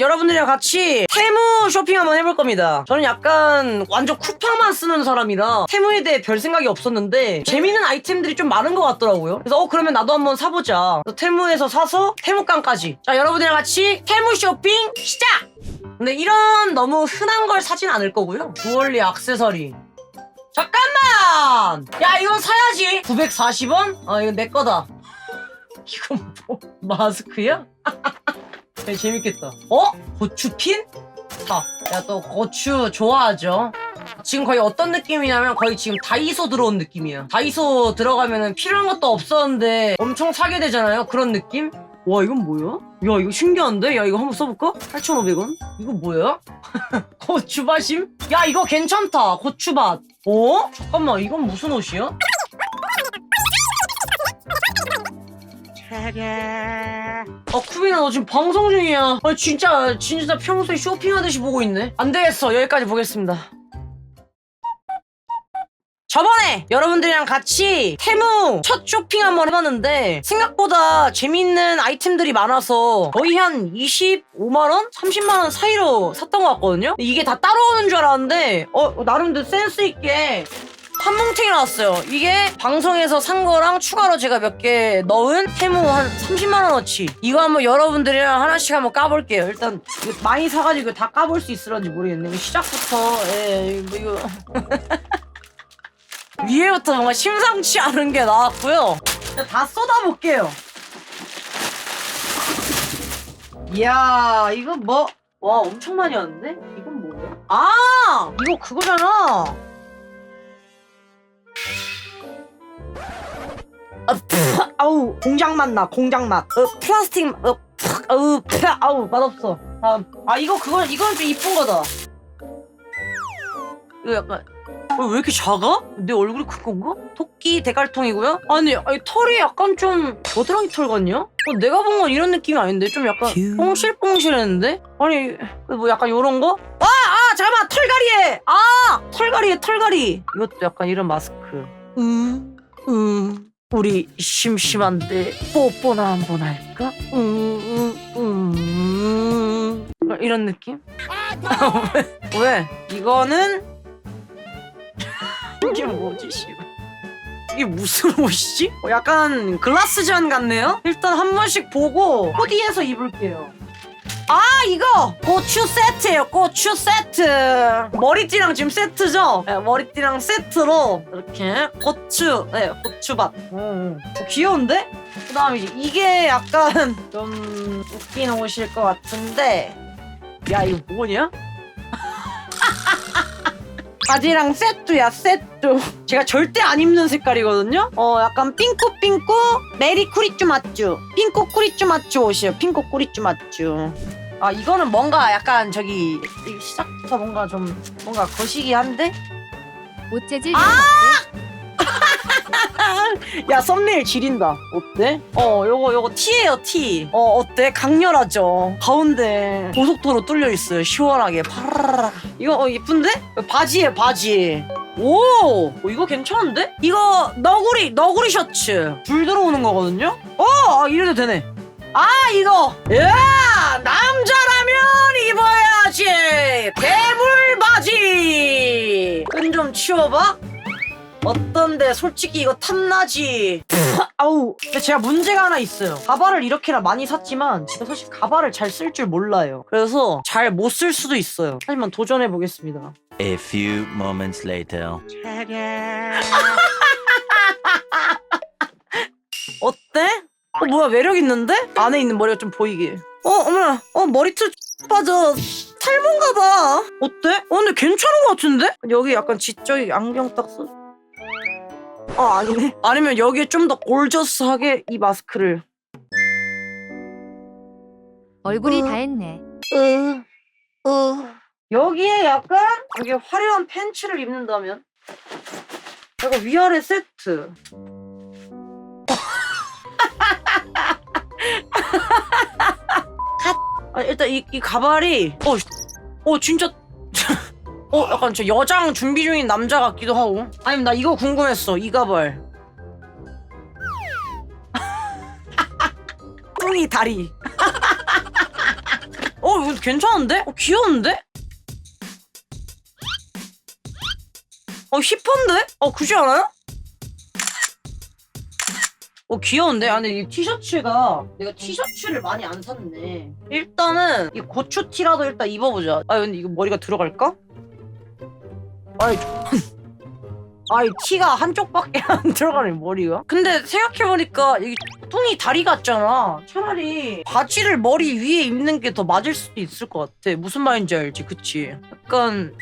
여러분들이랑 같이 테무 쇼핑 한번 해볼 겁니다. 저는 약간 완전 쿠팡만 쓰는 사람이라 테무에 대해 별 생각이 없었는데 재밌는 아이템들이 좀 많은 것 같더라고요. 그래서 어 그러면 나도 한번 사보자. 테무에서 사서 테무깡까지. 자 여러분들이랑 같이 테무 쇼핑 시작! 근데 이런 너무 흔한 걸 사진 않을 거고요. 주얼리 액세서리. 잠깐만! 야 이건 사야지. 940원? 아 이건 내 거다. 이건 뭐 마스크야? 야, 재밌겠다. 어? 고추핀? 자, 야, 또 고추 좋아하죠? 지금 거의 어떤 느낌이냐면 거의 지금 다이소 들어온 느낌이야. 다이소 들어가면은 필요한 것도 없었는데 엄청 사게 되잖아요. 그런 느낌? 와, 이건 뭐야? 야, 이거 신기한데? 야, 이거 한번 써볼까? 8,500원? 이거 뭐야? 고추밭임? 야, 이거 괜찮다. 고추밭. 어? 잠깐만, 이건 무슨 옷이야? 아 쿠비나 너 지금 방송 중이야. 아 진짜 진짜 평소에 쇼핑하듯이 보고 있네. 안 되겠어. 여기까지 보겠습니다. 저번에 여러분들이랑 같이 테무 첫 쇼핑 한번 해봤는데 생각보다 재밌는 아이템들이 많아서 거의 한 25만원? 30만원 사이로 샀던 것 같거든요? 이게 다 따로 오는 줄 알았는데 어 나름대로 센스있게 한 뭉탱이 나왔어요. 이게 방송에서 산 거랑 추가로 제가 몇 개 넣은 테무 한 30만 원어치. 이거 한번 여러분들이랑 하나씩 한번 까볼게요. 일단 많이 사가지고 다 까볼 수 있을런지 모르겠네. 이거 시작부터 예, 뭐 이거 위에부터 뭔가 심상치 않은 게 나왔고요. 다 쏟아볼게요. 이야 이거 뭐? 와 엄청 많이 왔는데? 이건 뭐야? 아 이거 그거잖아. 아, 푸, 아우 공장 맛나 공장 맛. 어, 플라스틱 맛, 어, 푸, 아우 푸, 아우 맛없어. 아, 아 이거 그건 이건 좀 이쁜 거다. 이거 약간 어, 왜 이렇게 작아? 내 얼굴이 큰 건가? 토끼 대갈통이고요. 아니, 아니 털이 약간 좀 겨드랑이 털 같냐? 어, 내가 본 건 이런 느낌이 아닌데 좀 약간 뽕실뽕실했는데? 아니 뭐 약간 요런 거? 아, 아 잠깐만 털가리에 아 털가리에 털가리 이것도 약간 이런 마스크. 음, 음. 우리 심심한데 뽀뽀나 한번 할까? 음, 음, 음. 어, 이런 느낌? 왜? 왜? 이거는 이게 뭐지, 씨. 이게 무슨 옷이지? 어, 약간 글라스전 같네요? 일단 한 번씩 보고 코디해서 입을게요. 아 이거! 고추 세트예요 고추 세트. 머리띠랑 지금 세트죠? 네, 머리띠랑 세트로 이렇게 고추 네 고추밭. 음, 어, 귀여운데? 그 다음에 이게 약간 좀 웃긴 옷일 것 같은데. 야 이거 뭐냐 바지랑 세트야 세트 제가 절대 안 입는 색깔이거든요? 어 약간 핑크핑크 메리 쿠리쭈 맞쭈 핑크 쿠리쭈 맞쭈 옷이에요. 핑크 쿠리쭈 맞쭈 아 이거는 뭔가 약간 저기 이 시작부터 뭔가 좀 뭔가 거시기 한데? 옷 재질 아! 아! 야 썸네일 지린다. 어때? 어 요거 요거 T예요 T. 어 어때? 강렬하죠? 가운데 고속도로 뚫려 있어요. 시원하게. 파라라라 이거 어 예쁜데? 바지에 바지. 오! 어, 이거 괜찮은데? 이거 너구리 너구리 셔츠. 불 들어오는 거거든요? 어 아, 이래도 되네. 아 이거! 야 남자라면 입어야지. 대물 바지. 끈 좀 치워봐 어떤데 솔직히 이거 탐나지 아우 근데 제가 문제가 하나 있어요 가발을 이렇게나 많이 샀지만 제가 사실 가발을 잘 쓸 줄 몰라요 그래서 잘 못 쓸 수도 있어요 하지만 도전해 보겠습니다 A few moments later. 어때? 어 뭐야 매력 있는데? 안에 있는 머리가 좀 보이게 어 어머나 어 머리털 빠져 탈모인가 봐 어때? 어 근데 괜찮은 것 같은데? 여기 약간 지적이 안경 딱 써. 아 아니네. 아니면 여기에 좀 더 골저스하게 이 마스크를. 얼굴이 어. 다 했네. 으, 으. 여기에 약간 여기 화려한 팬츠를 입는다면? 약간 위아래 세트. 아, 일단 이, 이 가발이 어, 씨, 어 진짜 어 약간 저 여장 준비 중인 남자 같기도 하고 아니면 나 이거 궁금했어 이 가발 뚱이 다리 어 어 이거 괜찮은데? 어 귀여운데? 어 힙한데? 어 그지 않아요? 어 귀여운데? 아 근데 이 티셔츠가 내가 티셔츠를 많이 안 샀네 일단은 이 고추 티라도 일단 입어보자 아 근데 이거 머리가 들어갈까? 아이 아이 티가 한쪽밖에 안 들어가네 머리가. 근데 생각해보니까 이 뚱이 다리 같잖아. 차라리 바지를 머리 위에 입는 게 더 맞을 수도 있을 것 같아. 무슨 말인지 알지? 그치? 약간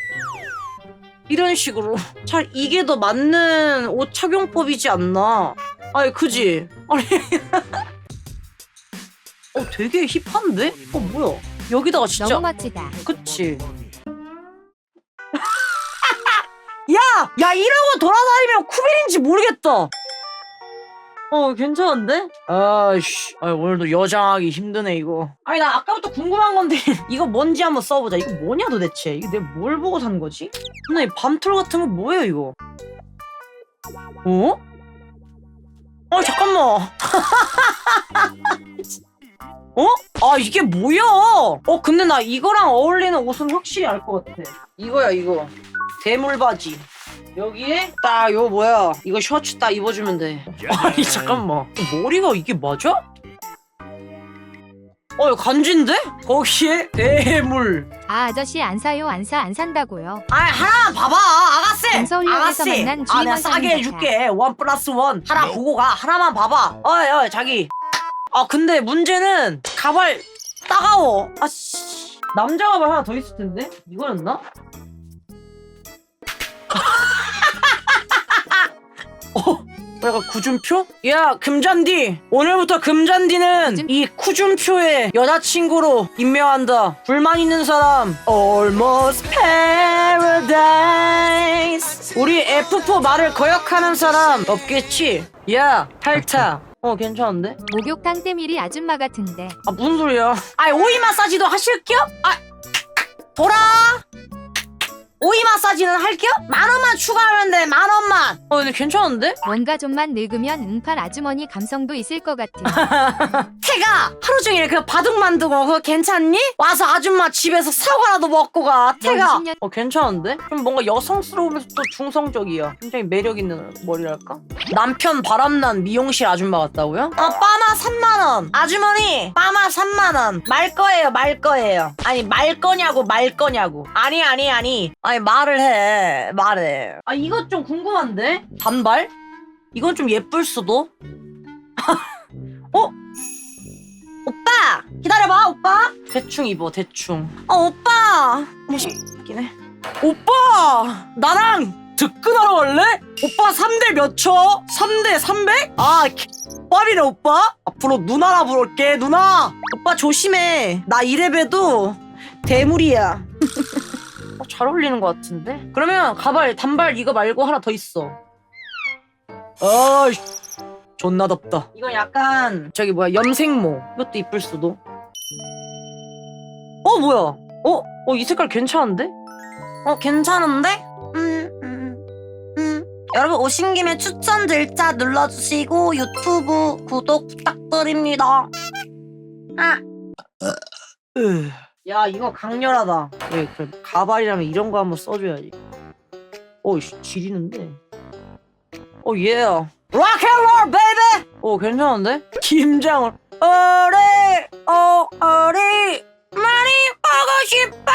이런 식으로. 잘 이게 더 맞는 옷 착용법이지 않나? 아니 그지? 아니. 어 되게 힙한데? 어 뭐야? 여기다가 진짜 너무 멋지다. 그치 야! 야 이러고 돌아다니면 쿠빌인지 모르겠다 어 괜찮은데? 아씨 아, 오늘도 여장하기 힘드네 이거 아니 나 아까부터 궁금한 건데 이거 뭔지 한번 써보자 이거 뭐냐 도대체 이거 내가 뭘 보고 산 거지? 근데 이 밤톨 같은 거 뭐예요 이거 어? 어 잠깐만 어? 아 이게 뭐야? 어 근데 나 이거랑 어울리는 옷은 확실히 알 것 같아. 이거야 이거. 대물 바지. 여기에 딱 요 뭐야? 이거 셔츠 딱 입어주면 돼. 아니 잠깐만. 머리가 이게 맞아? 어 이거 간지인데? 거기에 대물. 아 아저씨 안 사요 안 사 안 산다고요. 아 하나만 봐봐 아가씨. 아가씨. 만난 아 내가 주임원 싸게 해줄게. 원 플러스 원. 하나 보고 가. 하나만 봐봐. 어이 어이 자기. 아 근데 문제는 가발 따가워. 아씨. 남자 가발 하나 더 있을 텐데 이거였나? 어. 약간 구준표? 야 금잔디 오늘부터 금잔디는 이 구준표의 여자친구로 임명한다 불만 있는 사람 Almost Paradise 우리 F4 말을 거역하는 사람 없겠지? 야 탈타 어 괜찮은데? 목욕탕 때밀이 아줌마 같은데. 아 무슨 소리야 아 오이 마사지도 하실게요? 아 보라 오이 마사지는 할게요? 만 원만 추가하면 돼만 원만 어 근데 괜찮은데? 뭔가 좀만 늙으면 응팔 아주머니 감성도 있을 것 같은. 태가 하루 종일 그 바둑 만두고 그거 괜찮니? 와서 아줌마 집에서 사과라도 먹고 가 태가 20년 어 괜찮은데? 좀 뭔가 여성스러우면서 또 중성적이야 굉장히 매력 있는 머리랄까? 남편 바람난 미용실 아줌마 같다고요? 어 빠마 3만 원 아주머니 빠마 3만 원 말 거예요 말 거예요 아니 말 거냐고 말 거냐고 아니 아니 아니 아니 말을 해. 말해. 아 이것 좀 궁금한데? 단발? 이건 좀 예쁠 수도? 어? 오빠! 기다려봐 오빠! 대충 입어 대충. 어 오빠! 멋있긴 해 오빠! 나랑 득근하러 갈래? 오빠 3대 몇 쳐? 3대 300? 아 뻘이네 오빠. 앞으로 누나라 부를게 누나. 오빠 조심해. 나 이래봬도 대물이야. 어, 잘 어울리는 것 같은데 그러면 가발 단발 이거 말고 하나 더 있어 아이 존나 덥다. 이건 약간 저기 뭐야 염색모. 이것도 이쁠 수도. 어 뭐야? 어? 어 이 색깔 괜찮은데? 어 괜찮은데? 음, 음, 음. 여러분 오신 김에 추천 글자 눌러주시고 유튜브 구독 부탁드립니다. 아. 으. 야 이거 강렬하다. 왜 그래 가발이라면 이런 거 한번 써줘야지. 어이씨 지리는데. 어 예. 락앤롤 베이비! 오 괜찮은데? 김장을 어리 어 어리 많이 보고 싶어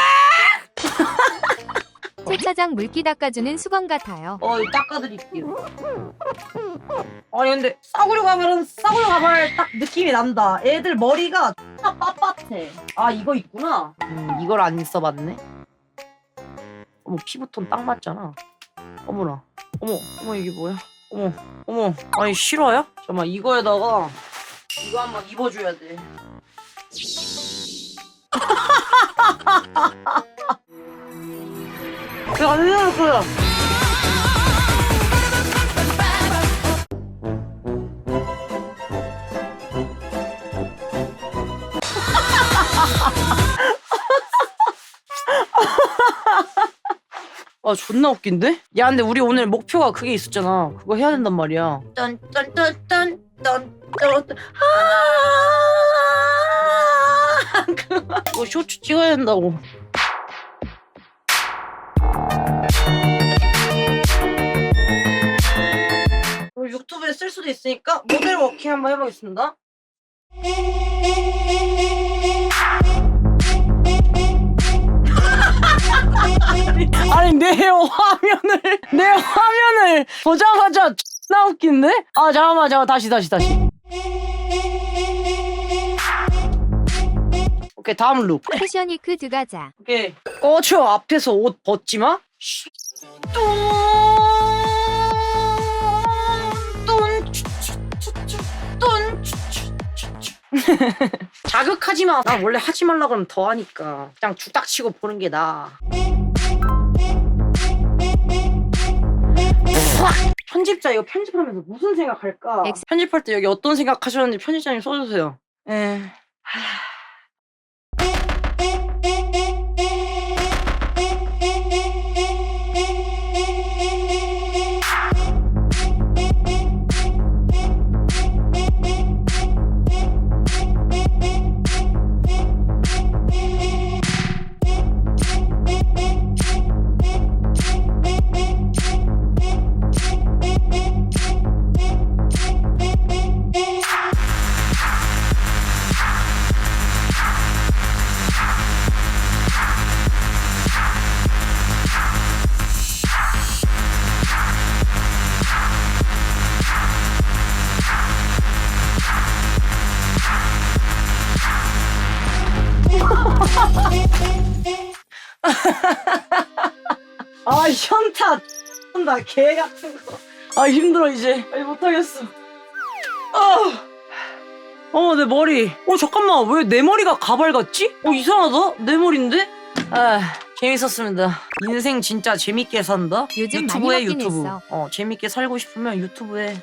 세차장 물기 닦아주는 수건 같아요. 어 이거 닦아드릴게요 아니 근데 싸구려 가발은 싸구려 가발 딱 느낌이 난다 애들 머리가 다 빳빳해 아 이거 있구나. 음 이걸 안 써봤네. 어머 피부톤 딱 맞잖아. 어머나. 어머 어머 이게 뭐야? 어머 어머. 아니 실화야? 잠깐만 이거에다가 이거 한번 입어줘야 돼. 내가 안 이럴 거야 아 존나 웃긴데? 야 근데 우리 오늘 목표가 그게 있었잖아 그거 해야 된단 말이야 딴딴딴딴딴딴 아 이거 쇼츠 찍어야 된다고. 이거 유튜브에 쓸 수도 있으니까 모델 워킹 한번 해보겠습니다. 아니 내 화면을 내 화면을 보자마자 나 웃긴데? 아 잠깐만 잠깐 다시 다시 다시. 오케이 다음 룩. 패션 위크 드가자. 오케이. 꺼져 앞에서 옷 벗지 마. 자극하지 마. 나 원래 하지 말라 그러면 더 하니까. 그냥 죽딱 치고 보는 게 나아. 편집자 이거 편집하면서 무슨 생각할까? 편집할 때 여기 어떤 생각하셨는지 편집자님 써주세요. 에. 아 현타 나개 같은 거. 아 힘들어 이제. 아니 못하겠어. 아. 어내 머리. 어 잠깐만 왜 내 머리가 가발 같지? 어 이상하다. 내 머리인데? 아 재밌었습니다. 인생 진짜 재밌게 산다. 요즘 유튜브에 유튜브. 했어. 어 재밌게 살고 싶으면 유튜브에